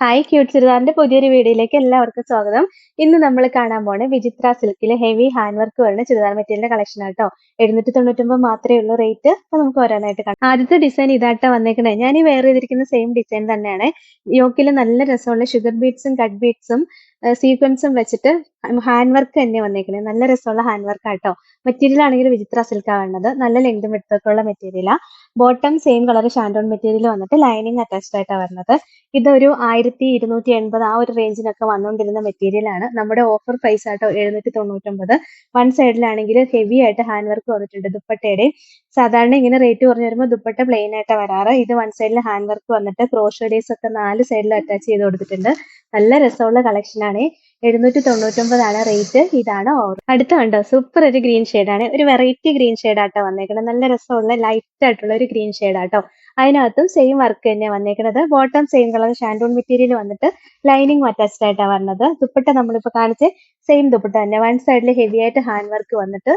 Hi cute ചുരിദാറിന്റെ പുതിയൊരു വീഡിയോയിലേക്ക് എല്ലാവർക്കും സ്വാഗതം. ഇന്ന് നമ്മൾ കാണാൻ പോണ വിചിത്ര സിൽക്കിലെ ഹെവി ഹാൻഡ് വർക്ക് വരുന്ന ചുരിദാർ മെറ്റീരിയലിന്റെ കളക്ഷൻ ആട്ടോ എഴുന്നൂറ്റി തൊണ്ണൂറ്റൊമ്പത് മാത്രമേ ഉള്ളൂ റേറ്റ് നമുക്ക് ഓരോന്നായിട്ട് കാണാം. ആദ്യത്തെ ഡിസൈൻ ഇതാട്ടോ വന്നേക്കണേ. ഞാൻ ഈ വെയർ ചെയ്തിരിക്കുന്ന സെയിം ഡിസൈൻ തന്നെയാണ്. യോക്കിൽ നല്ല രസമുള്ള ഷുഗർ ബീഡ്സും കട്ട് ബീഡ്സും സീക്വൻസും വെച്ചിട്ട് ഹാൻഡ് വർക്ക് തന്നെ വന്നേക്കണേ. നല്ല രസമുള്ള ഹാൻഡ് വർക്ക് ആട്ടോ. മെറ്റീരിയൽ ആണെങ്കിൽ വിചിത്ര സിൽക്കാ വേണ്ടത്. നല്ല ലെങ്തും വിടുത്തൊക്കെ ഉള്ള മെറ്റീരിയലാ bottom same colour shantung material വന്നിട്ട് ലൈനിങ് അറ്റാച്ച്ഡ് ആയിട്ടാണ് വരുന്നത് ഇതൊരു ആയിരത്തി ഇരുന്നൂറ്റി എൺപത് ആ ഒരു റേഞ്ചിനൊക്കെ വന്നുകൊണ്ടിരുന്ന മെറ്റീരിയൽ ആണ്. നമ്മുടെ ഓഫർ പ്രൈസ് ആട്ടോ എഴുന്നൂറ്റി തൊണ്ണൂറ്റൊമ്പത് വൺ സൈഡിലാണെങ്കിൽ ഹെവി ആയിട്ട് ഹാൻഡ് വർക്ക് വന്നിട്ടുണ്ട് ദുപ്പട്ടയുടെ സാധാരണ ഇങ്ങനെ റേറ്റ് കുറഞ്ഞു വരുമ്പോൾ ദുപ്പട്ട പ്ലെയിൻ ആയിട്ടാണ് വരാറ്. ഇത് വൺ സൈഡിൽ ഹാൻഡ് വർക്ക് വന്നിട്ട് ക്രോഷോഡേസ് ഒക്കെ നാല് സൈഡിൽ അറ്റാച്ച് ചെയ്ത് കൊടുത്തിട്ടുണ്ട്. നല്ല രസമുള്ള കളക്ഷൻ ആണ്. എഴുന്നൂറ്റി തൊണ്ണൂറ്റൊമ്പതാണ് റേറ്റ് ഇതാണ് ഓർ അടുത്ത കണ്ടോ? സൂപ്പർ ഒരു ഗ്രീൻ ആണ്. ഒരു വെറൈറ്റി ഗ്രീൻ ആട്ടോ വന്നേക്കുന്നത് നല്ല രസമുള്ള ലൈറ്റ് ആയിട്ടുള്ള ഒരു ഗ്രീൻ ആട്ടോ. അതിനകത്തും സെയിം വർക്ക് തന്നെ വന്നേക്കുന്നത് bottom same colour shantung material വന്നിട്ട് ലൈനിങ് അറ്റാച്ച്ഡ് ആയിട്ടാണ് വരുന്നത് ദുപ്പട്ട നമ്മളിപ്പോൾ കാണിച്ച് സെയിം ദുപ്പട്ട തന്നെ. വൺ സൈഡിൽ ഹെവി ആയിട്ട് ഹാൻഡ് വർക്ക് വന്നിട്ട്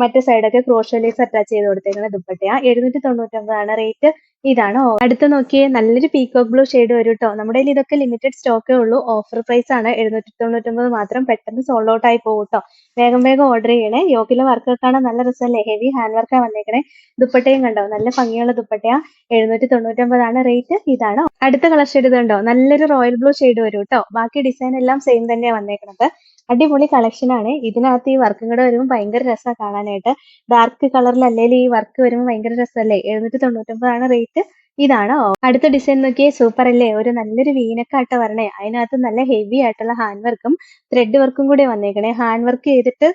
മറ്റേ സൈഡൊക്കെ ക്രോഷോലേസ് അറ്റാച്ച് ചെയ്ത് കൊടുത്തേക്കുന്ന ദുപ്പട്ടയാ. എഴുന്നൂറ്റി തൊണ്ണൂറ്റൊമ്പതാണ് റേറ്റ് ഇതാണ് അടുത്ത് നോക്കിയേ നല്ലൊരു പീക്കോക്ക് ബ്ലൂ ഷെയ്ഡ് വരും കേട്ടോ നമ്മുടെ കയ്യിൽ ഇതൊക്കെ ലിമിറ്റഡ് സ്റ്റോക്കേ ഉള്ളൂ. ഓഫർ പ്രൈസ് ആണ് എഴുന്നൂറ്റി തൊണ്ണൂറ്റൊമ്പത് മാത്രം പെട്ടെന്ന് സോൾഡ് ഔട്ട് ആയി പോകും കേട്ടോ വേഗം വേഗം ഓർഡർ ചെയ്യണേ. യോഗിലെ വർക്കൊക്കെ കാണാൻ നല്ല രസമല്ലേ? ഹെവി ഹാൻഡ് വർക്കാണ് വന്നേക്കണേ. ദുപ്പട്ടയും കണ്ടോ? നല്ല ഭംഗിയുള്ള ദുപ്പട്ടയാ. എഴുന്നൂറ്റി തൊണ്ണൂറ്റൊമ്പതാണ് റേറ്റ് ഇതാണ്? അടുത്ത കളർ ഷെയ്ഡ് ഇതുണ്ടോ? നല്ലൊരു റോയൽ ബ്ലൂ ഷെയ്ഡ് വരും കേട്ടോ ബാക്കി ഡിസൈൻ എല്ലാം സെയിം തന്നെയാണ് വന്നേക്കുന്നത് അടിപൊളി കളക്ഷൻ ആണ്. ഇതിനകത്ത് ഈ വർക്കും കൂടെ വരുമ്പോൾ ഭയങ്കര രസമാണ് കാണാനായിട്ട്. ഡാർക്ക് കളറിൽ അല്ലെങ്കിൽ ഈ വർക്ക് വരുമ്പോൾ ഭയങ്കര രസമല്ലേ എഴുന്നൂറ്റി തൊണ്ണൂറ്റൊമ്പതാണ് റേറ്റ് ഇതാണ്. അടുത്ത ഡിസൈൻ നോക്കിയേ സൂപ്പർ അല്ലേ? ഒരു നല്ലൊരു വീനക്കാട്ട വരണേ. അതിനകത്ത് നല്ല ഹെവി ആയിട്ടുള്ള ഹാൻഡ് വർക്കും ത്രെഡ് വർക്കും കൂടി വന്നേക്കണേ. ഹാൻഡ് വർക്ക് ചെയ്തിട്ട്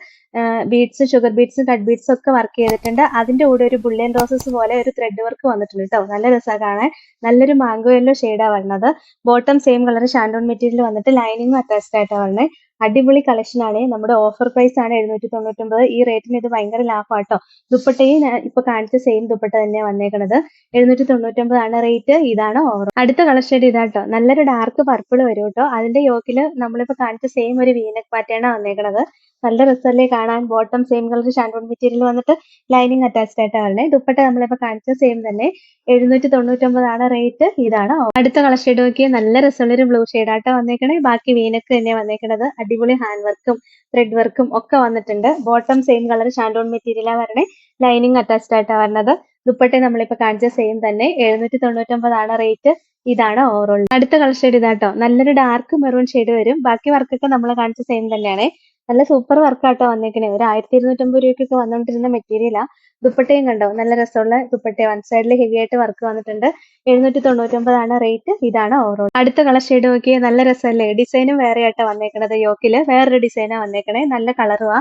beads sugar beads cut beads ഒക്കെ വർക്ക് ചെയ്തിട്ടുണ്ട്. അതിന്റെ കൂടെ ഒരു ബുള്ളൻ റോസസ് പോലെ ഒരു ത്രെഡ് വർക്ക് വന്നിട്ടുണ്ട് കേട്ടോ നല്ല രസമാണ് കാണാൻ. നല്ലൊരു മാംഗോ യെല്ലോ ഷെയ്ഡാണ് വരണത്. Bottom same colour shantung material വന്നിട്ട് ലൈനിങ് അറ്റാച്ച്ഡ് ആയിട്ടാണ് വരുന്നത് അടിപൊളി കളക്ഷൻ ആണ്. നമ്മുടെ ഓഫർ പ്രൈസ് ആണ് എഴുന്നൂറ്റി തൊണ്ണൂറ്റൊമ്പത് ഈ റേറ്റിന് ഇത് ഭയങ്കര ലാഭമാട്ടോ. ദുപ്പട്ടയും ഇപ്പൊ കാണിച്ച സെയിം ദുപ്പട്ട തന്നെ വന്നേക്കണത്. എഴുന്നൂറ്റി തൊണ്ണൂറ്റൊമ്പതാണ് റേറ്റ് ഇതാണ് ഓവർ അടുത്ത കളക്ഷൻ ഇതാട്ടോ. നല്ലൊരു ഡാർക്ക് പർപ്പിൾ വരും കേട്ടോ അതിന്റെ യോക്കിൽ നമ്മളിപ്പോ കാണിച്ച സെയിം ഒരു വീനക് പാറ്റേൺ വന്നേക്കണത്. നല്ല രസമല്ലേ കാണാൻ bottom same colour shantung material വന്നിട്ട് ലൈനിങ് അറ്റാച്ച്ഡ് ആയിട്ടാണ് വരുന്നത് ദുപ്പട്ട നമ്മളിപ്പോ കാണിച്ച സെയിം തന്നെ. എഴുന്നൂറ്റി തൊണ്ണൂറ്റൊമ്പതാണ് റേറ്റ് ഇതാണ് അടുത്ത കളർ ഷെയ്ഡ് നോക്കിയാൽ നല്ല രസമുള്ളൊരു ബ്ലൂ ഷെയ്ഡ് ആട്ടോ വന്നേക്കണേ. ബാക്കി വീനക്ക് തന്നെ വന്നേക്കണത്. അടിപൊളി ഹാൻഡ് വർക്കും ത്രെഡ് വർക്കും ഒക്കെ വന്നിട്ടുണ്ട്. ബോട്ടം സെയിം കളർ ഷാൻഡോൺ മെറ്റീരിയലാണ് വരണേ. ലൈനിങ് അറ്റാച്ച്ഡ് ആയിട്ടാണ് വരുന്നത് ദുപ്പട്ട നമ്മളിപ്പോ കാണിച്ച സെയിം തന്നെ. എഴുന്നൂറ്റി തൊണ്ണൂറ്റൊമ്പതാണ് റേറ്റ് ഇതാണ് ഓവറോൾ അടുത്ത കളർ ഷെയ്ഡ് ഇതാട്ടോ. നല്ലൊരു ഡാർക്ക് മെറൂൺ ഷെയ്ഡ് വരും. ബാക്കി വർക്കൊക്കെ നമ്മൾ കാണിച്ച സെയിം തന്നെയാണ്. നല്ല സൂപ്പർ വർക്കാട്ടോ വന്നേക്കണേ. ഒരു ആയിരത്തി ഇരുന്നൂറ്റമ്പത് രൂപയ്ക്കൊക്കെ വന്നുകൊണ്ടിരുന്ന മെറ്റീരിയലാ ദുപ്പട്ടയും കണ്ടോ? നല്ല രസമുള്ള ദുപ്പട്ട വൺ സൈഡിൽ ഹെവി ആയിട്ട് വർക്ക് വന്നിട്ടുണ്ട്. എഴുന്നൂറ്റി തൊണ്ണൂറ്റൊമ്പതാണ് റേറ്റ് ഇതാണ് ഓവറോൾ അടുത്ത കളർ ഷെയ്ഡ് നോക്കി നല്ല രസമല്ലേ? ഡിസൈനും വേറെ ആയിട്ടാ വന്നേക്കണത് യോക്കിൽ. വേറൊരു ഡിസൈനാ വന്നേക്കണേ. നല്ല കളറുവാ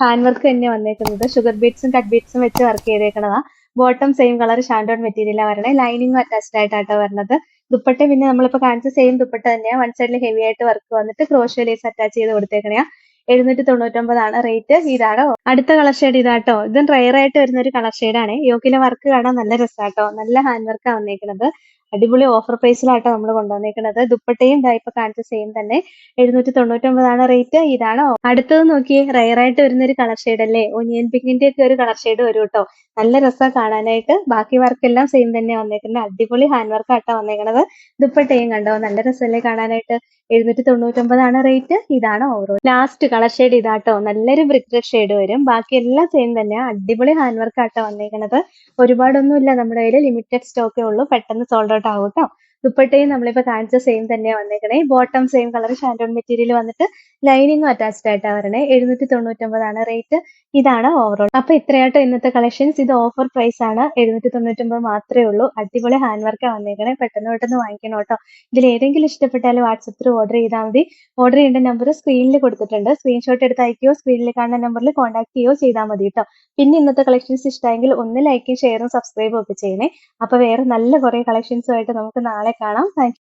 ഹാൻഡ് വർക്ക് തന്നെ വന്നേക്കുന്നത്. ഷുഗർ ബീഡ്സും കട്ട് ബീഡ്സും വെച്ച് വർക്ക് ചെയ്തേക്കണതാ. ബോട്ടം സെയിം കളർ ഷാൻഡോൺ മെറ്റീരിയലാണ് വരണേ. ലൈനിങ് അറ്റാച്ച്ഡ് ആയിട്ടാട്ടോ വരണത്. ദുപ്പട്ട പിന്നെ നമ്മളിപ്പോ കാണിച്ച സെയിം ദുപ്പട്ട തന്നെയാ. വൺ സൈഡിൽ ഹെവി ആയിട്ട് വർക്ക് വന്നിട്ട് ക്രോഷ്യോ ലേസ് അറ്റാച്ച് ചെയ്ത് കൊടുത്തേക്കണയാ. എഴുന്നൂറ്റി തൊണ്ണൂറ്റൊമ്പതാണ് റേറ്റ് ഇതാണോ? അടുത്ത കളർ ഷെയ്ഡ് ഇതാട്ടോ. ഇതും റയർ ആയിട്ട് വരുന്ന ഒരു കളർ ഷെയ്ഡാണ് യോക്കിലെ വർക്ക് കാണാൻ നല്ല രസമാട്ടോ നല്ല ഹാൻഡ് വർക്കാണ് വന്നേക്കുന്നത് അടിപൊളി ഓഫർ പ്രൈസിലാട്ടോ നമ്മൾ കൊണ്ടുവന്നേക്കുന്നത് ദുപ്പട്ടയും ഇപ്പൊ കാണിച്ച സെയിം തന്നെ. എഴുന്നൂറ്റി തൊണ്ണൂറ്റൊമ്പതാണ് റേറ്റ് ഇതാണോ? അടുത്തത് നോക്കിയേ. റയർ ആയിട്ട് വരുന്ന ഒരു കളർ ഷെയ്ഡ് അല്ലേ? ഒനിയൻ പിങ്കിന്റെ ഒക്കെ ഒരു കളർ ഷെയ്ഡ് വരും കേട്ടോ നല്ല രസമാണ് കാണാനായിട്ട്. ബാക്കി വർക്ക് എല്ലാം സെയിം തന്നെ വന്നേക്കുന്നത് അടിപൊളി ഹാൻഡ് വർക്ക് ആട്ടോ വന്നേക്കുന്നത് ദുപ്പട്ടയും കണ്ടോ? നല്ല രസമല്ലേ കാണാനായിട്ട്. എഴുന്നൂറ്റി തൊണ്ണൂറ്റൊമ്പതാണ് റേറ്റ് ഇതാണ് ഓവറോൾ ലാസ്റ്റ് കളർ ഷെയ്ഡ് ഇതാട്ടോ. നല്ലൊരു ബ്രിക്ക് ഷെയ്ഡ് വരും. ബാക്കി എല്ലാം സെയിം തന്നെയാണ് അടിപൊളി ഹാൻഡ് വർക്ക് ആട്ടോ വന്നേക്കുന്നത് ഒരുപാടൊന്നുമില്ല നമ്മുടെ കയ്യിൽ ലിമിറ്റഡ് സ്റ്റോക്കേ ഉള്ളൂ. പെട്ടെന്ന് സോൾഡ് ഔട്ട് ആവും കേട്ടോ. ദുപ്പട്ടയും നമ്മളിപ്പോ കാണിച്ച സെയിം തന്നെയാണ് വന്നേക്കണേ. Bottom same colour shantung material വന്നിട്ട് ലൈനിങ്ങും അറ്റാച്ച്ഡ് ആയിട്ടാണ് വരണേ. എഴുന്നൂറ്റി തൊണ്ണൂറ്റൊമ്പതാണ് റേറ്റ് ഇതാണ് ഓവറോൾ അപ്പൊ ഇത്രയാട്ടോ ഇന്നത്തെ കളക്ഷൻസ് ഇത് ഓഫർ പ്രൈസ് ആണ്. എഴുന്നൂറ്റി തൊണ്ണൂറ്റൊമ്പത് മാത്രമേ ഉള്ളൂ. അടിപൊളി ഹാൻഡ് വർക്കാണ് വന്നേക്കണേ. പെട്ടെന്ന് പെട്ടെന്ന് വാങ്ങിക്കണം കേട്ടോ. ഇതിൽ ഏതെങ്കിലും ഇഷ്ടപ്പെട്ടാൽ വാട്സപ്പിൽ ഓർഡർ ചെയ്താൽ മതി. ഓർഡർ ചെയ്യേണ്ട നമ്പർ സ്ക്രീനിൽ കൊടുത്തിട്ടുണ്ട്. സ്ക്രീൻഷോട്ട് എടുത്ത് അയക്കുകയോ സ്ക്രീനിൽ കാണുന്ന നമ്പറിൽ കോൺടാക്ട് ചെയ്യുകയോ ചെയ്താൽ മതി കേട്ടോ. പിന്നെ ഇന്നത്തെ കളക്ഷൻസ് ഇഷ്ടമെങ്കിൽ ഒന്ന് ലൈക്കും ഷെയറും സബ്സ്ക്രൈബും ഒക്കെ ചെയ്യണേ. അപ്പൊ വേറെ നല്ല കുറെ കളക്ഷൻസുമായിട്ട് നമുക്ക് നാളെ കാണാം താങ്ക്